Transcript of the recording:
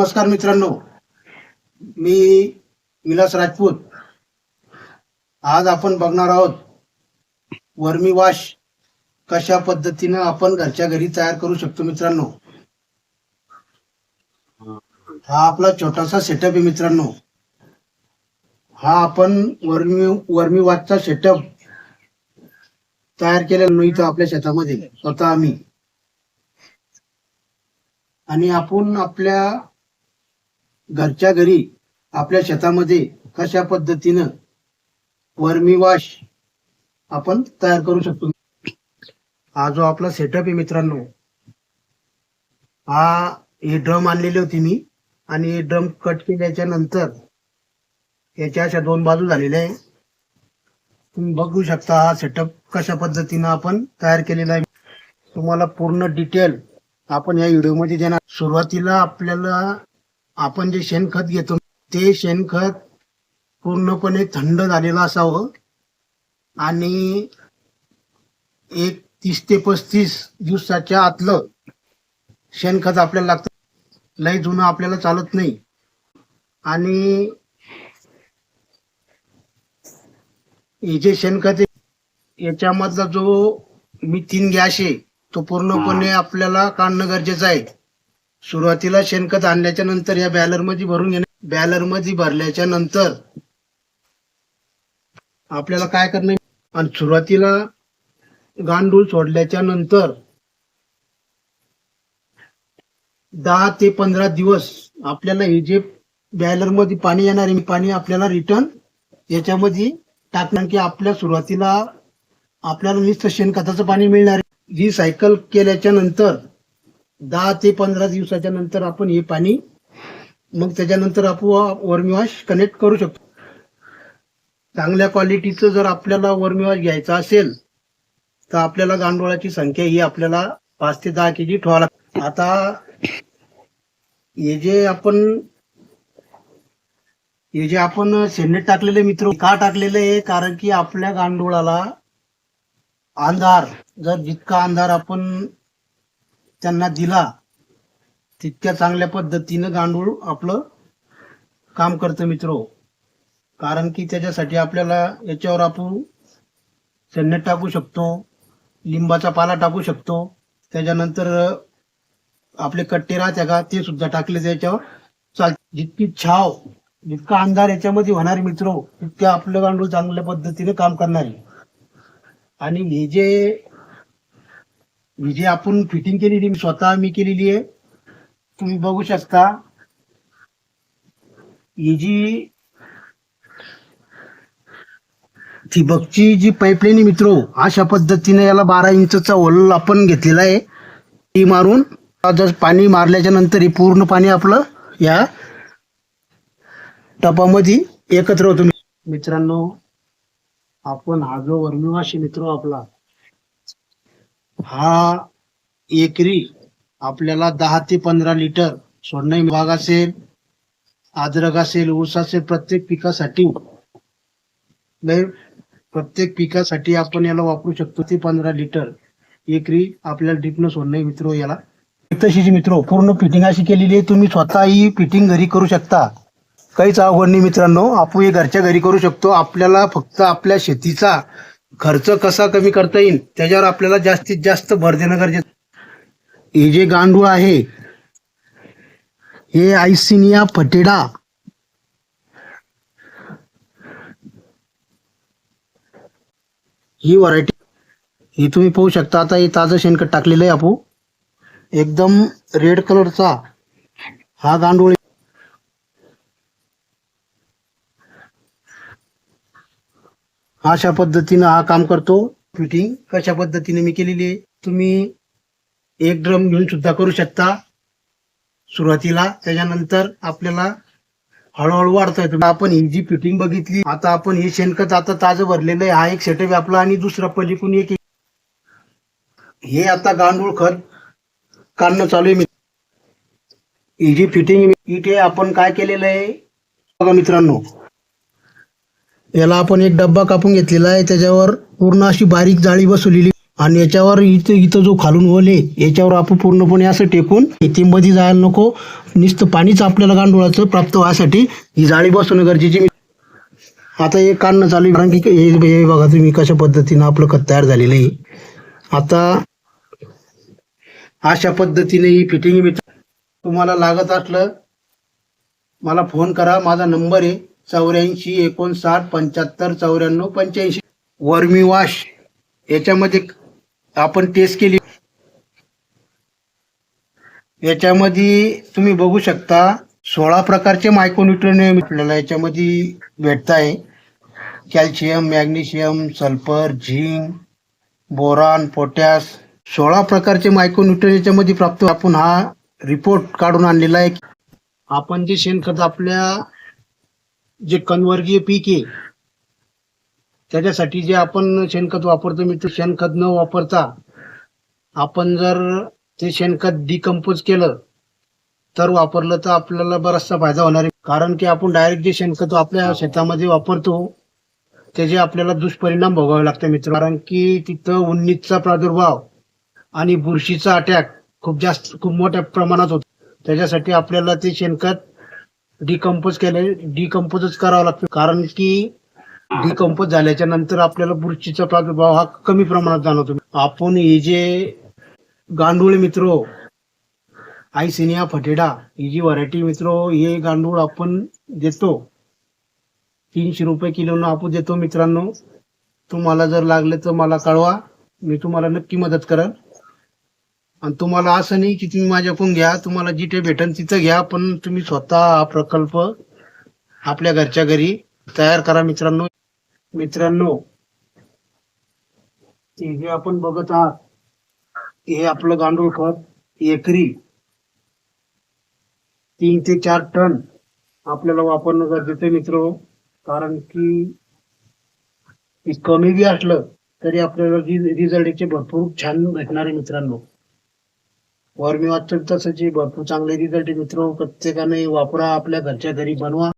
नमस्कार मित्रांनो. मी विलास राजपूत. आज आपण बघणार आहोत वर्मी वॉश कशा पद्धतीनं आपण घरच्या घरी तयार करू शकतो मित्रांनो. हा आपला छोटासा सेटअप आहे मित्रांनो. हा आपण वर्मी वर्मी वॉशचा सेटअप तयार केलेला इथं आपल्या शेतामध्ये. स्वतः आम्ही. आणि आपण आपल्या घरच्या घरी आपल्या शेतामध्ये कशा पद्धतीनं वर्मी वॉश आपण तयार करू शकतो? हा जो आपला सेटअप आहे मित्रांनो हा हे ड्रम आणलेले होते मी आणि हे ड्रम कट केल्याच्यानंतर याच्या अशा दोन बाजू झालेल्या आहे. तुम्ही बघू शकता हा सेटअप कशा पद्धतीनं आपण तयार केलेला आहे. तुम्हाला पूर्ण डिटेल आपण या व्हिडिओमध्ये देणार. सुरुवातीला आपल्याला आपण जे शेणखत घेतो ते शेणखत पूर्णपणे थंड झालेलं असावं. आणि एक तीस ते पस्तीस दिवसाच्या आतलं शेणखत आपल्याला लागतं. लय जुनं आपल्याला चालत नाही. आणि हे जे शेणखत आहे याच्यामधला जो मिथीन गॅस आहे तो पूर्णपणे आपल्याला काढणं गरजेचं आहे. सुरुवातीला शेणखत आणल्याच्या नंतर या बॅलरमध्ये भरून घेणे बॅलरमध्ये भरल्याच्या नंतर आपल्याला काय करणे आणि सुरुवातीला गांडूळ सोडल्याच्या नंतर दहा ते पंधरा दिवस आपल्याला हे जे बॅलरमध्ये पाणी येणार आहे पाणी आपल्याला रिटर्न याच्यामध्ये टाकणार की आपल्या सुरुवातीला आपल्याला नुसतं शेणखताचं पाणी मिळणार आहे. ही सायकल केल्याच्यानंतर दहा ते पंधरा दिवसाच्या नंतर आपण हे पाणी मग त्याच्यानंतर आपण वर्मी वॉश कनेक्ट करू शकतो. चांगल्या क्वालिटीचं जर आपल्याला वर्मी वॉश घ्यायचं असेल तर आपल्याला गांडोळाची संख्या ही आपल्याला पाच ते दहा केजी ठेवा लागते. आता हे जे आपण हे जे आपण शेणनेट टाकलेले मित्र का टाकलेलं आहे? कारण की आपल्या गांडोळाला अंधार जर जितका अंधार आपण त्यांना दिला तितक्या चांगल्या पद्धतीनं गांडूळ आपलं काम करतं मित्र. कारण की त्याच्यासाठी आपल्याला याच्यावर आपण शेणनेट टाकू शकतो लिंबाचा पाला टाकू शकतो. त्याच्यानंतर आपले कट्टे राहत्या का ते सुद्धा टाकले त्याच्यावर चाल जितकी छाव जितका अंधार याच्यामध्ये होणार मित्र तितकं आपलं गांडूळ चांगल्या पद्धतीने काम करणार आहे. आणि हे जे ही जी आपण फिटिंग केलेली स्वतः मी केलेली आहे. तुम्ही बघू शकता. ही जी ठिबकची जी पाईपलाईन मित्र मित्रो अशा पद्धतीने याला बारा इंचचा होल आपण घेतलेला आहे. ती मारून जर पाणी मारल्याच्या नंतर हे पूर्ण पाणी आपलं या टपामध्ये एकत्र होतो. मित्रांनो आपण हा जो वर्मिवाशी मित्र आपला हा एकरी आपल्याला दहा ते पंधरा लिटर सोडणे भाग असेल अद्रक असेल ऊस असेल प्रत्येक पिकासाठी प्रत्येक पिकासाठी आपण याला वापरू शकतो ते पंधरा लिटर एकरी आपल्याला ड्रिपनं सोडणे मित्र हो याला. तशीच मित्र हो, पूर्ण फिटिंग अशी केलेली आहे तुम्ही स्वतः ही फिटिंग घरी करू शकता. काहीच अवघड नाही मित्रांनो आपण हे घरच्या घरी करू शकतो. आपल्याला फक्त आपल्या शेतीचा खर्च कसा कमी करता येईल त्याच्यावर आपल्याला जास्तीत जास्त भर देणं गरजेचं हे जे गांडूळ आहे हे आयसिनिया फटेडा. ही व्हरायटी ही तुम्ही पाहू शकता आता हे ताजं शेणखत टाकलेलं आहे आपू. एकदम रेड कलरचा हा गांडूळ अशा पद्धतीनं हा काम करतो. फिटिंग कशा पद्धतीने मी केलेली आहे. तुम्ही एक ड्रम घेऊन सुद्धा करू शकता. सुरुवातीला त्याच्यानंतर आपल्याला हळूहळू वाढता येतो आपण ही जी फिटिंग बघितली आता आपण हे शेणखत आता ताजं भरलेलं आहे. हा एक सेटअप आपला आणि दुसरा पलीकून एक हे आता गांडूळ खत काढणं चालू आहे ही जी फिटिंग इथे आपण काय केलेलं आहे? बघा मित्रांनो. याला आपण एक डब्बा कापून घेतलेला आहे. त्याच्यावर पूर्ण अशी बारीक जाळी बसवलेली. आणि याच्यावर इथं इथं जो खालून ओल आहे याच्यावर आपण पूर्णपणे असं टेकून ते जायला नको. नुसतं पाणीच आपल्याला गांडुळाचं प्राप्त व्हायसाठी ही जाळी बसवणं गरजेची आता हे काढणं चालू कारण की हे हे बघा तुम्ही कशा पद्धतीनं आपलं खत तयार झालेलं आहे. आता अशा पद्धतीने ही फिटिंग मी तुम्हाला लागत असलं मला फोन करा. माझा नंबर आहे. चौऱ्याऐंशी एकोणसाठ पंच्याहत्तर चौऱ्याण्णव पंच्याऐंशी. Vermi wash. याच्यामध्ये आपण टेस्ट केली. याच्यामध्ये तुम्ही बघू शकता सोळा प्रकारचे मायक्रोन्युट्रियन आपल्याला याच्यामध्ये भेटत आहे calcium magnesium sulphur zinc boron potash. सोळा प्रकारचे मायक्रोन्युट्रियन याच्यामध्ये प्राप्त. आपण हा रिपोर्ट काढून आणलेला आहे. आपण जे शेणखत आपल्या जे कनवर्गीय पीक आहे त्याच्यासाठी जे आपण शेणखत वापरतो मी ते शेणखत न वापरता आपण जर ते शेणखत डिकम्पोज केलं तर वापरलं तर आपल्याला बराचसा फायदा होणार आहे. कारण की आपण डायरेक्ट जे शेणखत आपल्या शेतामध्ये वापरतो त्याचे आपल्याला दुष्परिणाम भोगावे लागते मित्र. कारण की तिथं उन्नीसचा प्रादुर्भाव आणि बुरशीचा अटॅक खूप जास्त खूप मोठ्या प्रमाणात होतो. त्याच्यासाठी आपल्याला ते शेणखत डिकम्पोज केले डिकम्पोजच करावं लागतं. कारण की डिकम्पोज झाल्याच्यानंतर आपल्याला बुरशीचा प्रादुर्भाव हा कमी प्रमाणात जाणवतो. आपण हे जे गांडूळ मित्र आयसिनिया फटेडा ही जी व्हरायटी मित्र हे गांडूळ आपण देतो. तीनशे रुपये किलोनं आपण देतो मित्रांनो. तुम्हाला जर लागले तर मला कळवा. मी तुम्हाला नक्की मदत करेन. आणि तुम्हाला असं नाही की तुम्ही माझ्याकडून घ्या तुम्हाला जिथे भेटन तिथं घ्या पण तुम्ही स्वतः हा प्रकल्प आपल्या घरच्या घरी तयार करा मित्रांनो. मित्रांनो हे जे आपण बघत आहात हे आपलं गांडूळ खत एकरी तीन ते चार टन आपल्याला वापरणं गरजेचं मित्र. कारण की कमी बी असलं तरी आपल्याला रिझल्टचे भरपूर छान भेटणार आहे मित्रांनो. वर्मी वाचन तसंच जे भरपूर चांगले रिझल्ट आहे मित्र प्रत्येकाने वापरा आपल्या घरच्या घरी बनवा.